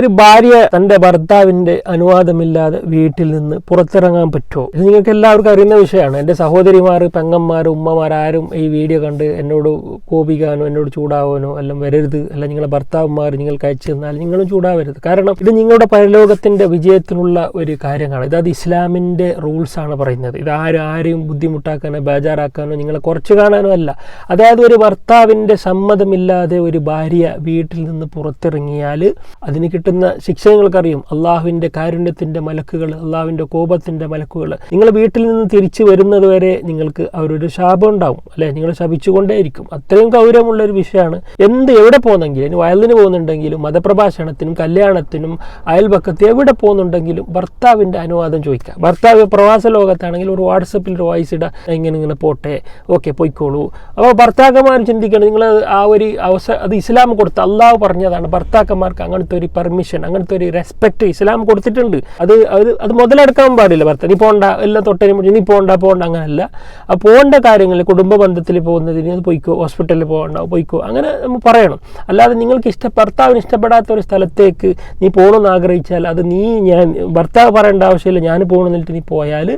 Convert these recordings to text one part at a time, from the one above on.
ഒരു ഭാര്യ തന്റെ ഭർത്താവിന്റെ അനുവാദമില്ലാതെ വീട്ടിൽ നിന്ന് പുറത്തിറങ്ങാൻ പറ്റുമോ? ഇത് നിങ്ങൾക്ക് എല്ലാവർക്കും അറിയുന്ന വിഷയമാണ്. എന്റെ സഹോദരിമാർ പെങ്ങന്മാർ ഉമ്മമാർ ആരും ഈ വീഡിയോ കണ്ട് എന്നോട് കോപിക്കാനോ എന്നോട് ചൂടാവാനോ എല്ലാം വരരുത്. അല്ല നിങ്ങളെ ഭർത്താവുമാർ നിങ്ങൾക്ക് അയച്ചു തന്നാൽ നിങ്ങളും ചൂടാവരുത്. കാരണം ഇത് നിങ്ങളുടെ പരലോകത്തിന്റെ വിജയത്തിനുള്ള ഒരു കാര്യമാണ് ഇത് അത് ഇസ്ലാമിന്റെ റൂൾസ് ആണ് പറയുന്നത്. ഇത് ആരും ആരെയും ബുദ്ധിമുട്ടാക്കാനോ ബേജാറാക്കാനോ നിങ്ങളെ കുറച്ച് കാണാനോ അല്ല. അതായത് ഒരു ഭർത്താവിന്റെ സമ്മതമില്ലാതെ ഒരു ഭാര്യ വീട്ടിൽ നിന്ന് പുറത്തിറങ്ങിയാൽ അതിന് കിട്ടുന്ന ശിക്ഷ നിങ്ങൾക്കറിയും അള്ളാഹുവിന്റെ കാരുണ്യത്തിന്റെ മലക്കുകൾ അള്ളാഹുവിന്റെ കോപത്തിന്റെ മലക്കുകൾ. നിങ്ങൾ വീട്ടിൽ നിന്ന് തിരിച്ചു വരുന്നത് വരെ നിങ്ങൾക്ക് അവരൊരു ശാപം ഉണ്ടാവും അല്ലെ? നിങ്ങൾ ശപിച്ചുകൊണ്ടേയിരിക്കും. അത്രയും ഗൗരവമുള്ള ഒരു വിഷയമാണ്. എന്ത് എവിടെ പോകുന്നെങ്കിലും വയലിന് പോകുന്നുണ്ടെങ്കിലും മതപ്രഭാഷണത്തിനും കല്യാണത്തിനും അയൽപക്കത്ത് എവിടെ പോകുന്നുണ്ടെങ്കിലും ഭർത്താവിന്റെ അനുവാദം ചോദിക്കുക ഭർത്താവ് പ്രവാസ ലോകത്താണെങ്കിൽ ഒരു വാട്സപ്പിൽ ഒരു വോയിസ് ഇടുക ഇങ്ങനെ ഇങ്ങനെ പോട്ടെ. ഓക്കെ പോയിക്കോളൂ. അപ്പോൾ ഭർത്താക്കന്മാർ ചിന്തിക്കണം നിങ്ങൾ ആ ഒരു അവസരം അത് ഇസ്ലാം കൊടുത്ത അള്ളാഹ് പറഞ്ഞതാണ് ഭർത്താക്കന്മാർക്ക് അങ്ങനത്തെ ഒരു പെർമിഷൻ അങ്ങനത്തെ ഒരു റെസ്പെക്ട് ഇസ്ലാം കൊടുത്തിട്ടുണ്ട്. അത് അത് അത് മുതലെടുക്കാൻ പാടില്ല ഭർത്താവ്. നീ പോണ്ട എല്ലാം തൊട്ടതിന് മുന്നേ നീ പോണ്ട പോണ്ട അങ്ങനല്ല. ആ പോകേണ്ട കാര്യങ്ങൾ കുടുംബ ബന്ധത്തിൽ പോകുന്നതിന് അത് പോയിക്കോ ഹോസ്പിറ്റലിൽ പോകണ്ട പോയിക്കോ അങ്ങനെ നമ്മൾ പറയണം. അല്ലാതെ നിങ്ങൾക്ക് ഇഷ്ട ഭർത്താവിന് ഇഷ്ടപ്പെടാത്ത ഒരു സ്ഥലത്തേക്ക് നീ പോകണമെന്ന് ആഗ്രഹിച്ചാൽ അത് നീ ഞാൻ ഭർത്താവ് പറയേണ്ട ആവശ്യമില്ല ഞാൻ പോകണമെന്നിട്ട് നീ പോയാൽ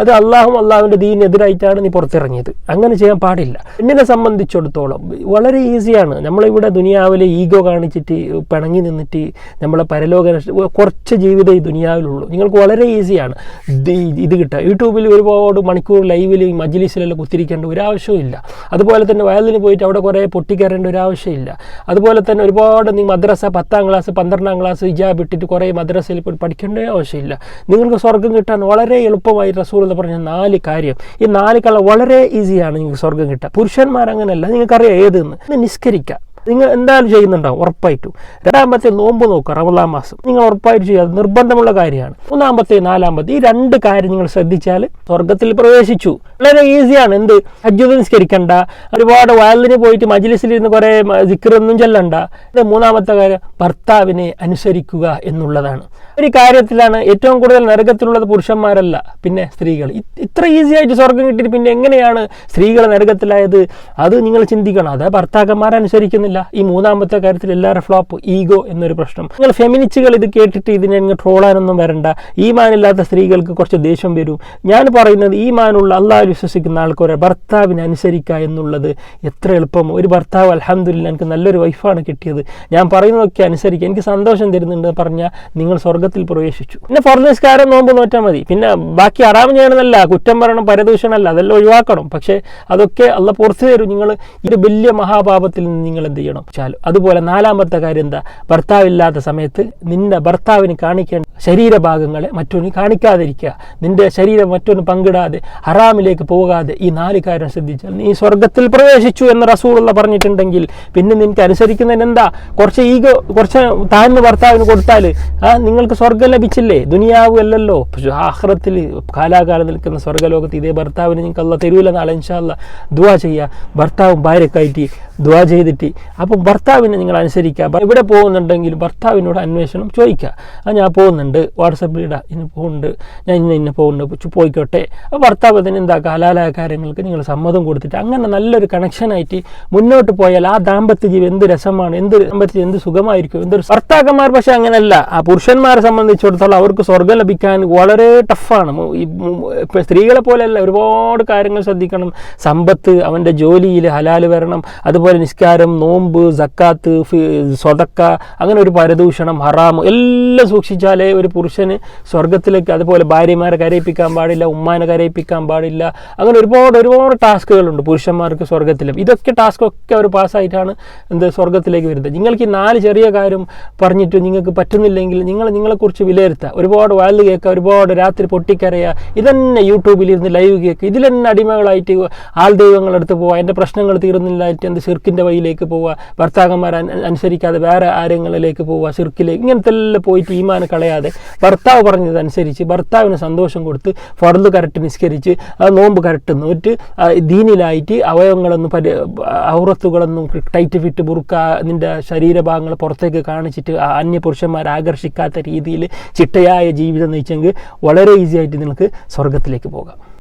അത് അള്ളാഹും അള്ളാഹുവിന്റെ ദീനെതിരായിട്ടാണ് നീ പുറത്തിറങ്ങിയത്. അങ്ങനെ ചെയ്യാൻ പാടില്ല. എന്നെ സംബന്ധിച്ചിടത്തോളം വളരെ ഈസിയാണ് നമ്മളിവിടെ ദുനിയാവിലെ ഈഗോ കാണിച്ചിട്ട് പിണങ്ങി നിന്നിട്ട് നമ്മളെ പരലോക കുറച്ച് ജീവിതം ഈ ദുനിയാവിലുള്ളൂ. നിങ്ങൾക്ക് വളരെ ഈസിയാണ്. ഇത് കിട്ടുക. യൂട്യൂബിൽ ഒരുപാട് മണിക്കൂർ ലൈവിൽ മജ്ലിസിലെല്ലാം കുത്തിരിക്കേണ്ട ഒരു ആവശ്യമില്ല അതുപോലെ തന്നെ വയലിന് പോയിട്ട് അവിടെ കുറേ പൊട്ടിക്കയറേണ്ട ഒരു ആവശ്യമില്ല അതുപോലെ തന്നെ ഒരുപാട് നീ മദ്രസ പത്താം ക്ലാസ് പന്ത്രണ്ടാം ക്ലാസ് ഹിജാബ് ഇട്ടിട്ട് കുറേ മദ്രസയിൽ പോയി പഠിക്കേണ്ട ആവശ്യമില്ല നിങ്ങൾക്ക് സ്വർഗം കിട്ടാൻ വളരെ എളുപ്പമായി റസൂൽ എന്ന് പറഞ്ഞ നാല് കാര്യം. ഈ നാല് കള വളരെ ഈസിയാണ് നിങ്ങൾക്ക് സ്വർഗം കിട്ടുക പുരുഷന്മാർ അങ്ങനെയല്ല. നിങ്ങൾക്കറിയാം ഏതെന്ന്. നിസ്കരിക്കുക നിങ്ങൾ എന്തായാലും ചെയ്യുന്നുണ്ടാവും ഉറപ്പായിട്ടും. രണ്ടാമത്തെ നോമ്പ് നോക്കുക റമദാൻ മാസം. നിങ്ങൾ ഉറപ്പായിട്ട് ചെയ്യുക നിർബന്ധമുള്ള കാര്യമാണ്. മൂന്നാമത്തെ നാലാമത്തെ ഈ രണ്ട് കാര്യം നിങ്ങൾ ശ്രദ്ധിച്ചാൽ സ്വർഗത്തിൽ പ്രവേശിച്ചു. വളരെ ഈസിയാണ് എന്ത്? ഹജ്ജ് നിസ്കരിക്കണ്ട. ഒരുപാട് വയലിന് പോയിട്ട് മജ്ലിസിലിരുന്ന് കുറേ ജിക്കറൊന്നും ചെല്ലണ്ട. മൂന്നാമത്തെ കാര്യം ഭർത്താവിനെ അനുസരിക്കുക എന്നുള്ളതാണ്. ഒരു കാര്യത്തിലാണ് ഏറ്റവും കൂടുതൽ നരകത്തിലുള്ളത് പുരുഷന്മാരല്ല പിന്നെ സ്ത്രീകൾ. ഇത്ര ഈസി ആയിട്ട് സ്വർഗം കിട്ടിയിട്ട് പിന്നെ എങ്ങനെയാണ് സ്ത്രീകൾ നരകത്തിലായത്? അത് നിങ്ങൾ ചിന്തിക്കണം. അത് ഭർത്താക്കന്മാരെ അനുസരിക്കുന്നില്ല. ഈ മൂന്നാമത്തെ കാര്യത്തിൽ എല്ലാവരും ഫ്ലോപ്പ് ഈഗോ എന്നൊരു പ്രശ്നം. നിങ്ങൾ ഫെമിനിസ്റ്റുകൾ ഇത് കേട്ടിട്ട് ഇതിനെ നിങ്ങൾ ട്രോളാനൊന്നും വരണ്ട. ഈ മാനില്ലാത്ത സ്ത്രീകൾക്ക് കുറച്ച് ദേഷ്യം വരും. ഞാൻ പറയുന്നത് ഈ മാനുള്ള അള്ളാഹ് വിശ്വസിക്കുന്ന ആൾക്കൊരു ഭർത്താവിനെ അനുസരിക്കുക എന്നുള്ളത് എത്ര എളുപ്പം. ഒരു ഭർത്താവ് അലഹമില്ല എനിക്ക് നല്ലൊരു വൈഫാണ് കിട്ടിയത്. ഞാൻ പറയുന്നതൊക്കെ അനുസരിക്കുക എനിക്ക് സന്തോഷം തരുന്നുണ്ട് പറഞ്ഞാൽ നിങ്ങൾ സ്വർഗത്തിൽ പ്രവേശിച്ചു. പിന്നെ ഫോർനിസ്കാരം നോമ്പ് നോറ്റാൽ മതി. പിന്നെ ബാക്കി അറാം ചെയ്യണമെന്നല്ല കുറ്റം പറയണം പരദൂഷണമല്ല അതെല്ലാം ഒഴിവാക്കണം. പക്ഷേ അതൊക്കെ അല്ല പുറത്തു തരും. നിങ്ങൾ ഈ വലിയ മഹാപാപത്തിൽ നിന്ന് നിങ്ങൾ എന്ത് ചെയ്യണം? ചാലും. അതുപോലെ നാലാമത്തെ കാര്യം എന്താ? ഭർത്താവില്ലാത്ത സമയത്ത് നിന്റെ ഭർത്താവിന് കാണിക്കേണ്ട ശരീരഭാഗങ്ങളെ മറ്റൊന്ന് കാണിക്കാതിരിക്കുക. നിന്റെ ശരീരം മറ്റൊന്ന് പങ്കിടാതെ ഹറാമിലേക്ക് പോകാതെ ഈ നാല് കാര്യം ശ്രദ്ധിച്ചാൽ നീ സ്വർഗത്തിൽ പ്രവേശിച്ചു എന്ന് റസൂലുള്ള പറഞ്ഞിട്ടുണ്ടെങ്കിൽ പിന്നെ നിനക്ക് അനുസരിക്കുന്നതിന് എന്താ കുറച്ച് ഈഗോ കുറച്ച് താഴ്ന്ന ഭർത്താവിന് കൊടുത്താൽ നിങ്ങൾക്ക് സ്വർഗം ലഭിച്ചില്ലേ? ദുനിയാവ് അല്ലല്ലോ. പക്ഷേ ആഹ്റത്തിൽ കാലാകാലം നിൽക്കുന്ന സ്വർഗലോകത്ത് ഇതേ ഭർത്താവിന് നിങ്ങൾക്ക് അല്ല തരൂല നാളെ ഇൻഷാല്ല ദുവാ ചെയ്യുക ഭർത്താവും കയറ്റി ദുവാ ചെയ്തിട്ട് അപ്പം ഭർത്താവിനെ നിങ്ങൾ അനുസരിക്കുക. ഇവിടെ പോകുന്നുണ്ടെങ്കിൽ ഭർത്താവിനോട് അന്വേഷണം ചോദിക്കുക. ആ ഞാൻ പോകുന്നുണ്ട്. വാട്സപ്പിൽ ഇടാ. ഇന്ന് പോകുന്നുണ്ട്. ഞാൻ ഇന്ന് ഇന്ന പോകുന്നുണ്ട്. പോയിക്കോട്ടെ. അപ്പോൾ ഭർത്താവ് അതിന് എന്താ കാലാലായ കാര്യങ്ങൾക്ക് നിങ്ങൾ സമ്മതം കൊടുത്തിട്ട് അങ്ങനെ നല്ലൊരു കണക്ഷനായിട്ട് മുന്നോട്ട് പോയാൽ ആ ദാമ്പത്യ ജീവിതം എന്ത് രസമാണ്? എന്ത് ദാമ്പത്യ എന്ത് സുഖമായിരിക്കും? എന്തൊരു ഭർത്താക്കന്മാർ പക്ഷേ അങ്ങനെയല്ല ആ പുരുഷന്മാരെ സംബന്ധിച്ചിടത്തോളം അവർക്ക് സ്വർഗം ലഭിക്കാൻ വളരെ ടഫാണ്. മു- സ്ത്രീകളെ പോലെയല്ല ഒരുപാട് കാര്യങ്ങൾ ശ്രദ്ധിക്കണം. സമ്പത്ത് അവന്റെ ജോലിയിൽ ഹലാൽ വരണം അതുപോലെ നിസ്കാരം നോമ്പ് സക്കാത്ത് സ്വതക്ക അങ്ങനെ ഒരു പരദൂഷണം ഹറാം എല്ലാം സൂക്ഷിച്ചാലേ ഒരു പുരുഷന് സ്വർഗത്തിലേക്ക് അതുപോലെ ഭാര്യമാരെ കരയിപ്പിക്കാൻ പാടില്ല ഉമ്മാനെ കരയിപ്പിക്കാൻ പാടില്ല അങ്ങനെ ഒരുപാട് ഒരുപാട് ടാസ്കുകളുണ്ട് പുരുഷന്മാർക്ക് സ്വർഗത്തിലും ഇതൊക്കെ ടാസ്ക് ഒക്കെ അവർ പാസ്സായിട്ടാണ് എന്ത് സ്വർഗത്തിലേക്ക് വരുന്നത്. നിങ്ങൾക്ക് ഈ നാല് ചെറിയ കാര്യം പറഞ്ഞിട്ട് നിങ്ങൾക്ക് പറ്റുന്നില്ലെങ്കിൽ നിങ്ങൾ നിങ്ങളെക്കുറിച്ച് വിലയിരുത്തുക. ഒരുപാട് വയൽ കേൾക്കുക ഒരുപാട് രാത്രി പൊട്ടിക്കരയുക. ഇതന്നെ യൂട്യൂബിൽ ഇരുന്ന് ലൈവ് കേൾക്കുക. ഇതിൽ തന്നെ അടിമകളായിട്ട് ആൾ ദൈവങ്ങളെടുത്ത് പോവുക. എന്റെ പ്രശ്നങ്ങൾ തീർന്നില്ലായിട്ട് എന്ത് ഷിർക്കിന്റെ വഴിയിലേക്ക് പോവുക. ഭർത്താക്കന്മാർ അനുസരിക്കാതെ വേറെ ആരെങ്ങളിലേക്ക് പോവുക ഷിർക്കിലേക്ക് ഇങ്ങനത്തെ എല്ലാം പോയിട്ട് ഈമാൻ കളയാതെ ഭർത്താവ് പറഞ്ഞതനുസരിച്ച് ഭർത്താവിന് സന്തോഷം കൊടുത്ത് ഫർദ് കരട്ട് നിസ്കരിച്ച് നോമ്പ് കരട്ട് നോറ്റ് ദീനിലായിട്ട് അവയവങ്ങളൊന്നും പരി ഔറത്തുകളൊന്നും ടൈറ്റ് ഫിറ്റ് ബുറുക്ക നിന്റെ ശരീരഭാഗങ്ങൾ പുറത്തേക്ക് കാണിച്ചിട്ട് അന്യ പുരുഷന്മാരെ ആകർഷിക്കാത്ത രീതിയിൽ ചിട്ടയായ ജീവിതം നയിച്ചെങ്കിൽ വളരെ ഈസി ആയിട്ട് നിങ്ങൾക്ക് സ്വർഗത്തിലേക്ക് പോകാം.